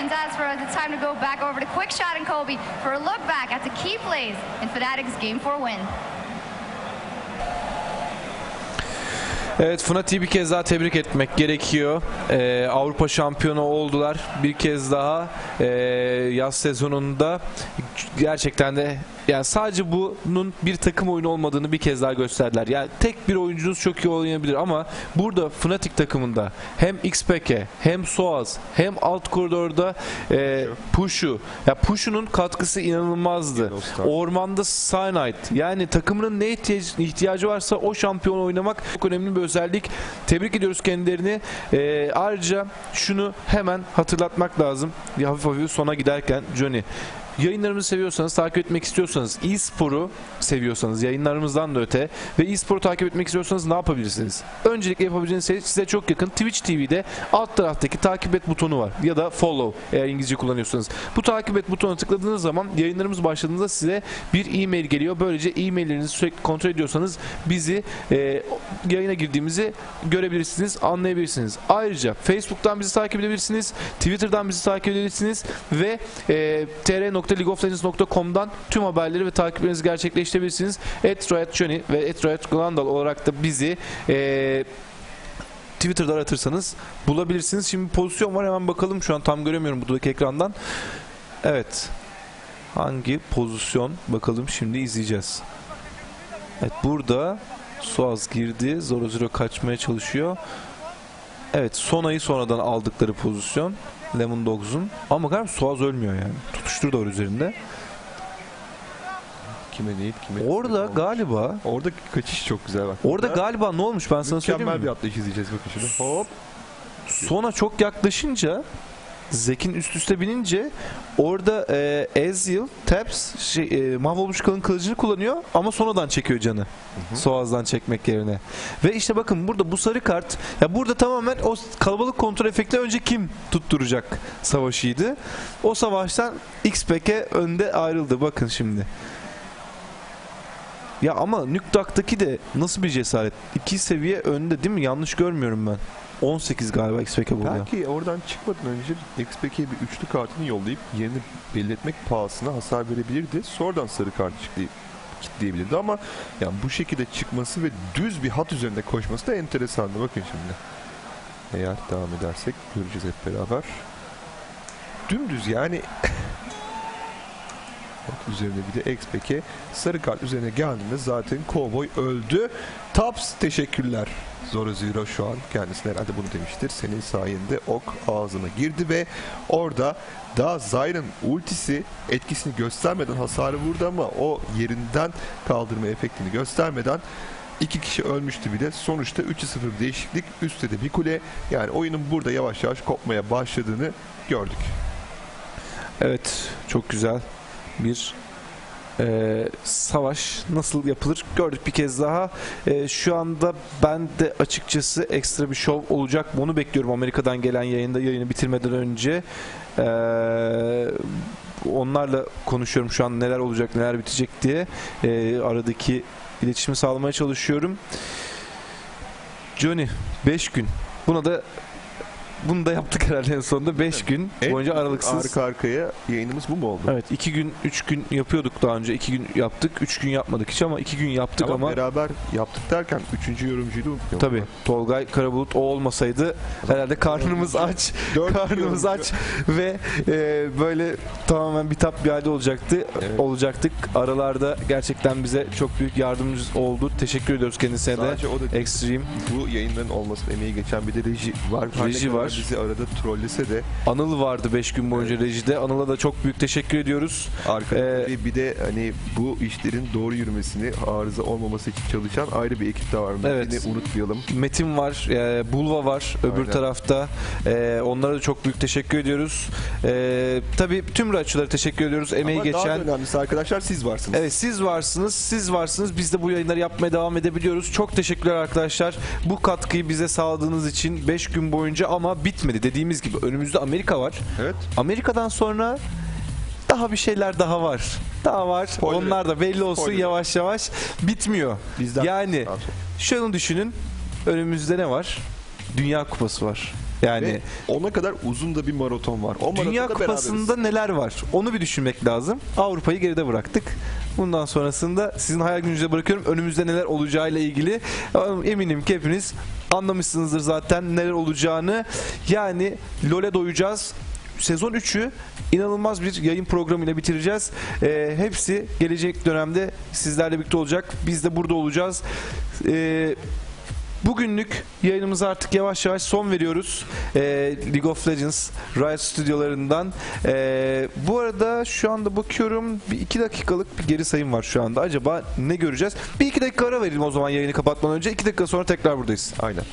congratulations. As for the time to go back over to Quick Shot and Kobe for a look back at the key plays in Fanatics' Game 4 win. Evet Fnatic'i bir kez daha tebrik etmek gerekiyor. Ee, Avrupa şampiyonu oldular. Bir kez daha ee, yaz sezonunda gerçekten de yani sadece bunun bir takım oyunu olmadığını bir kez daha gösterdiler. Yani tek bir oyuncunuz çok iyi oynayabilir ama burada Fnatic takımında hem XPK hem Soaz hem alt koridorda ee, Pushu. Ya Pushu'nun katkısı inanılmazdı. Ormanda Cyanide. Yani takımının ne ihtiyaç- ihtiyacı varsa o şampiyon oynamak çok önemli bir özellik. Tebrik ediyoruz kendilerini. Ee, ayrıca şunu hemen hatırlatmak lazım. Bir hafif hafif sona giderken Johnny. Yayınlarımızı seviyorsanız, takip etmek istiyorsanız, e-sporu seviyorsanız yayınlarımızdan da öte ve e-sporu takip etmek istiyorsanız ne yapabilirsiniz? Öncelikle yapabileceğiniz şey size çok yakın Twitch TV'de alt taraftaki takip et butonu var ya da follow eğer İngilizce kullanıyorsanız. Bu takip et butonuna tıkladığınız zaman yayınlarımız başladığında size bir e-mail geliyor. Böylece e-maillerinizi sürekli kontrol ediyorsanız bizi e, yayına girdiğimizi görebilirsiniz, anlayabilirsiniz. Ayrıca Facebook'tan bizi takip edebilirsiniz, Twitter'dan bizi takip edebilirsiniz ve e, tr.leagueoflegends.com'dan tüm haberleri ve takiplerinizi gerçekleştirebilirsiniz. @riotjohnny ve @riotglandal olarak da bizi e, Twitter'da aratırsanız bulabilirsiniz. Şimdi pozisyon var hemen bakalım. Şu an tam göremiyorum buradaki ekrandan. Evet. Hangi pozisyon? Bakalım şimdi izleyeceğiz. Evet burada Suaz girdi. Zoro Zero kaçmaya çalışıyor. Evet Sona'yı sonradan aldıkları pozisyon. Lemon Dogs'un. Ama galiba Suaz ölmüyor yani. Tutuştur da var üzerinde. Kime değil kime. Orada olmuş. galiba Orada kaçış çok güzel bak. Orada Burada galiba ne olmuş ben sana söyleyeyim mükemmel mi? bir atlayış izleyeceğiz bakın şunu. Hop. Sona çok yaklaşınca Zek'in üst üste binince orada e, Ezreal, Taps şey, e, mahvolmuş kalın kılıcını kullanıyor ama sonradan çekiyor canı. Soğaz'dan çekmek yerine. Ve işte bakın burada bu sarı kart ya burada tamamen o kalabalık kontrol efekti önce kim tutturacak savaşıydı. O savaştan XPK önde ayrıldı. Bakın şimdi. Ya ama Nüktak'taki de nasıl bir cesaret? İki seviye önde değil mi? Yanlış görmüyorum ben. 18 galiba XPK burada. Belki oradan çıkmadan önce XPK'ye bir üçlü kartını yollayıp yerini belli etmek pahasına hasar verebilirdi. Sonradan sarı kart çıklayıp kitleyebilirdi ama yani bu şekilde çıkması ve düz bir hat üzerinde koşması da enteresandı. Bakın şimdi. Eğer devam edersek göreceğiz hep beraber. Dümdüz yani Bak üzerine bir de XPK sarı kart üzerine geldiğinde zaten Cowboy öldü. Taps teşekkürler. Zoro Zero şu an kendisine herhalde bunu demiştir. Senin sayende ok ağzına girdi ve orada daha Zyra'nın ultisi etkisini göstermeden hasarı vurdu ama o yerinden kaldırma efektini göstermeden iki kişi ölmüştü bile. Sonuçta 3-0 bir değişiklik. Üstte de bir kule. Yani oyunun burada yavaş yavaş kopmaya başladığını gördük. Evet, çok güzel bir e, savaş nasıl yapılır gördük bir kez daha. E, şu anda ben de açıkçası ekstra bir şov olacak. Onu bekliyorum Amerika'dan gelen yayında yayını bitirmeden önce. E, onlarla konuşuyorum şu an neler olacak neler bitecek diye. E, aradaki iletişimi sağlamaya çalışıyorum. Johnny 5 gün. Buna da bunu da yaptık herhalde en sonunda 5 gün En boyunca aralıksız. Arka arkaya yayınımız bu mu oldu? Evet iki gün üç gün yapıyorduk daha önce iki gün yaptık üç gün yapmadık hiç ama iki gün yaptık ama, ama, beraber yaptık derken üçüncü yorumcuyu da unutmayalım. tabi Tolgay Karabulut o olmasaydı herhalde karnımız aç Dört karnımız yorumcu. aç ve e, böyle tamamen bitap bir halde olacaktı Evet. olacaktık aralarda gerçekten bize çok büyük yardımcı oldu teşekkür ediyoruz kendisine de Sadece o da değil. Extreme bu yayınların olmasına emeği geçen bir de reji var. Her ne Reji kadar var. Bizi arada trollese de Anıl vardı 5 gün boyunca rejide Anıl'a da çok büyük teşekkür ediyoruz arkada Ee, bir de hani bu işlerin doğru yürümesini arıza olmaması için çalışan ayrı bir ekip de var. Evet. Yine unutmayalım. Metin var, e, Bulva var öbür Aynen. tarafta. E, onlara da çok büyük teşekkür ediyoruz. E, tabii tüm raççılara teşekkür ediyoruz. Emeği Ama daha geçen da önemlisi arkadaşlar siz varsınız. Evet siz varsınız, siz varsınız. Biz de bu yayınları yapmaya devam edebiliyoruz. Çok teşekkürler arkadaşlar. Bu katkıyı bize sağladığınız için 5 gün boyunca ama bitmedi. Dediğimiz gibi önümüzde Amerika var. Evet. Amerika'dan sonra daha bir şeyler daha var. Daha var. Spoiler. Onlar da belli olsun Spoiler. yavaş yavaş bitmiyor. Bizden yani şunu düşünün. Önümüzde ne var? Dünya Kupası var. Yani Ve ona kadar uzun da bir maraton var. O Dünya Kupası'nda neler var? Onu bir düşünmek lazım. Avrupa'yı geride bıraktık. Bundan sonrasında sizin hayal gücünüze bırakıyorum. Önümüzde neler olacağıyla ilgili eminim ki hepiniz anlamışsınızdır zaten neler olacağını. Yani LoL'e doyacağız. Sezon 3'ü inanılmaz bir yayın programıyla bitireceğiz. Ee, hepsi gelecek dönemde sizlerle birlikte olacak. Biz de burada olacağız. Ee, Bugünlük yayınımıza artık yavaş yavaş son veriyoruz. Ee, League of Legends Riot stüdyolarından. Ee, bu arada şu anda bakıyorum bir iki dakikalık bir geri sayım var şu anda. Acaba ne göreceğiz? Bir iki dakika ara verelim o zaman yayını kapatmadan önce. iki dakika sonra tekrar buradayız. Aynen.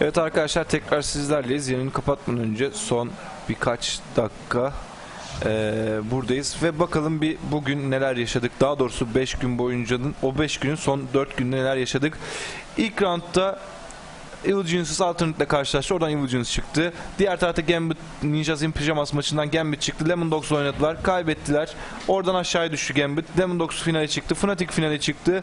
Evet arkadaşlar tekrar sizlerleyiz. Yayını kapatmadan önce son birkaç dakika eee, buradayız ve bakalım bir bugün neler yaşadık. Daha doğrusu 5 gün boyuncanın o 5 günün son 4 günde neler yaşadık. İlk roundda Evil Genius'ız Alternate ile karşılaştı. Oradan Evil Genius çıktı. Diğer tarafta Gambit Ninjas in Pyjamas maçından Gambit çıktı. Lemon Dogs oynadılar. Kaybettiler. Oradan aşağıya düştü Gambit. Lemon Dogs finale çıktı. Fnatic finale çıktı.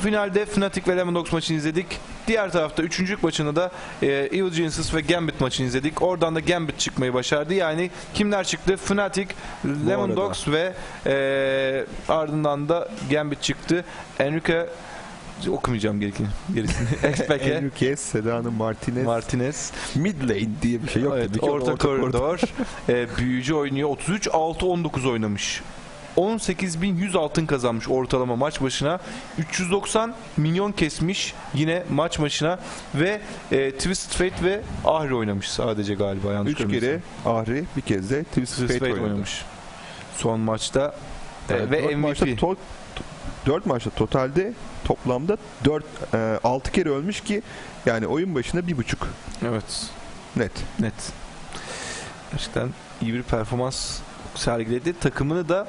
Finalde Fnatic ve Lemon Dogs maçını izledik. Diğer tarafta üçüncü maçını da e, Evil Geniuses ve Gambit maçını izledik. Oradan da Gambit çıkmayı başardı. Yani kimler çıktı? Fnatic, Lemon. Dogs ve e, ardından da Gambit çıktı. Enrique okumayacağım gerisini. gerisini. XPK, Enriquez, Sedano Martinez, Martinez. mid lane diye bir şey yok Evet, ki. orta, koridor. e, büyücü oynuyor. 33 6 19 oynamış. 18.100 altın kazanmış ortalama maç başına. 390 milyon kesmiş yine maç başına ve e, Twisted Fate ve Ahri oynamış sadece galiba yanlış Üç görmüyorsam. kere Ahri, bir kez de Twisted Twisted Fate Fate oynamış. Son maçta E, ve MVP. Maçta to- to- dört maçta totalde toplamda 4 6 kere ölmüş ki yani oyun başına bir buçuk evet. net. Net. Gerçekten iyi bir performans sergiledi. Takımını da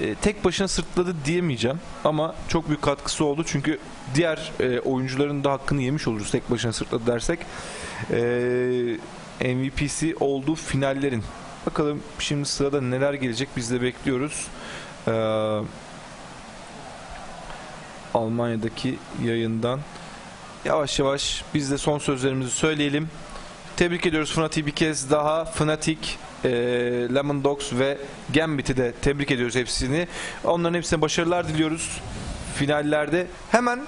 e, tek başına sırtladı diyemeyeceğim ama çok büyük katkısı oldu çünkü diğer e, oyuncuların da hakkını yemiş oluruz tek başına sırtladı dersek. E, MVP'si olduğu finallerin. Bakalım şimdi sırada neler gelecek biz de bekliyoruz. E, Almanya'daki yayından yavaş yavaş biz de son sözlerimizi söyleyelim. Tebrik ediyoruz Fnatic'i bir kez daha. Fnatic, e, Lemon Dogs ve Gambit'i de tebrik ediyoruz hepsini. Onların hepsine başarılar diliyoruz finallerde. Hemen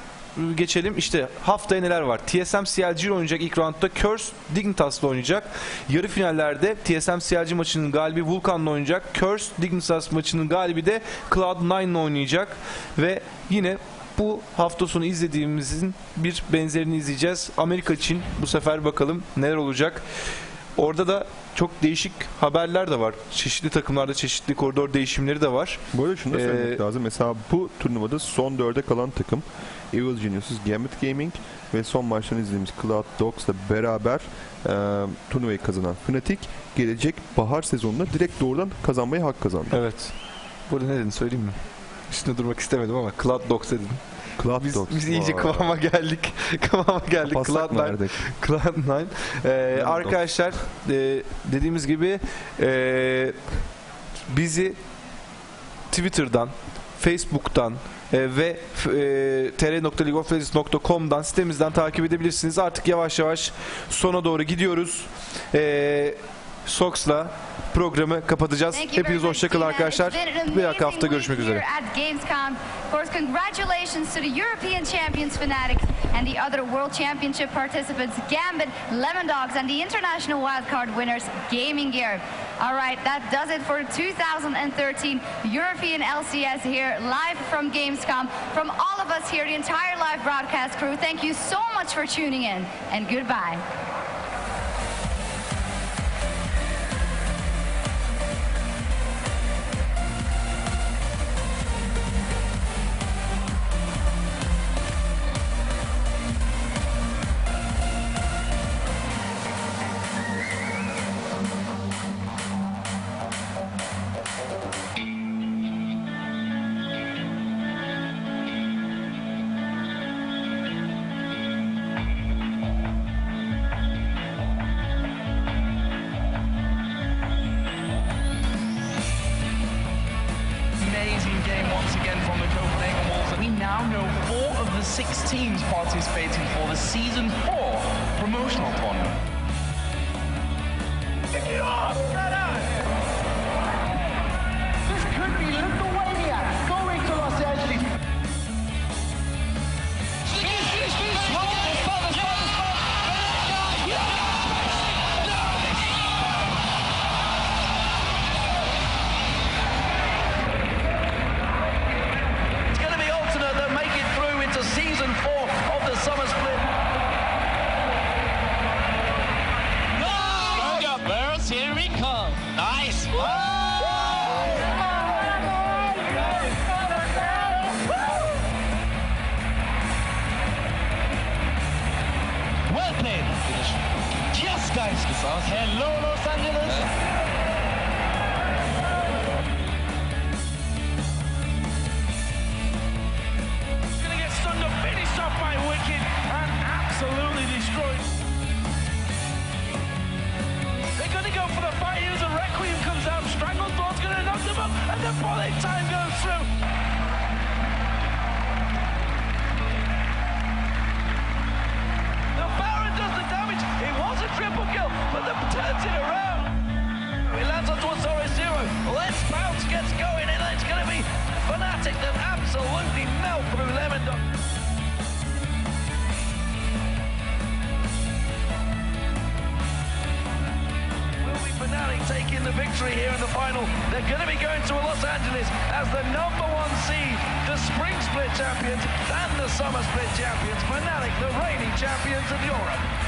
geçelim. İşte haftaya neler var? TSM CLG oynayacak ilk roundda Curse Dignitas'la oynayacak. Yarı finallerde TSM CLG maçının galibi Vulcan'la oynayacak. Curse Dignitas maçının galibi de Cloud9'la oynayacak. Ve yine bu hafta sonu izlediğimizin bir benzerini izleyeceğiz. Amerika için bu sefer bakalım neler olacak. Orada da çok değişik haberler de var. Çeşitli takımlarda çeşitli koridor değişimleri de var. Bu arada şunu da söylemek Ee, lazım. Mesela bu turnuvada son dörde kalan takım Evil Geniuses, Gambit Gaming ve son maçlarını izlediğimiz Cloud Dogs'la beraber e, turnuvayı kazanan Fnatic gelecek bahar sezonunda direkt doğrudan kazanmaya hak kazandı. Evet. Burada ne dedin söyleyeyim mi? Üstünde durmak istemedim ama Cloud Dogs dedim. Cloud Biz, Dogs. biz iyice Vay. kıvama geldik. kıvama geldik. Kapatsak mı Cloud9. Erdek? Cloud9. Ee, Cloud arkadaşlar e, dediğimiz gibi e, bizi Twitter'dan, Facebook'tan e, ve e, tr.leagueoflegends.com'dan sitemizden takip edebilirsiniz. Artık yavaş yavaş sona doğru gidiyoruz. E, Sox'la programı kapatacağız. Thank you very Hepiniz hoşçakalın arkadaşlar. Bir dahaki hafta görüşmek üzere. At Gamescom. Of course, congratulations to the European champions Fanatics and the other World Championship participants Gambit, Lemon Dogs, and the international wildcard winners Gaming Gear. All right, that does it for 2013 European LCS here live from Gamescom. From all of us here, the entire live broadcast crew, thank you so much for tuning in and goodbye. Teams participating for the season four promotional tournament. Played. Just guys. Hello, Los Angeles. Going to get stunned up, finished off by Wicked, and absolutely destroyed. They're to go for the a Requiem comes out. To knock them up, and bullet time goes through. Absolutely melt through Lemon. Will be Fnatic taking the victory here in the final? They're going to be going to Los Angeles as the number one seed, the Spring Split champions and the Summer Split champions. Fnatic, the reigning champions of Europe.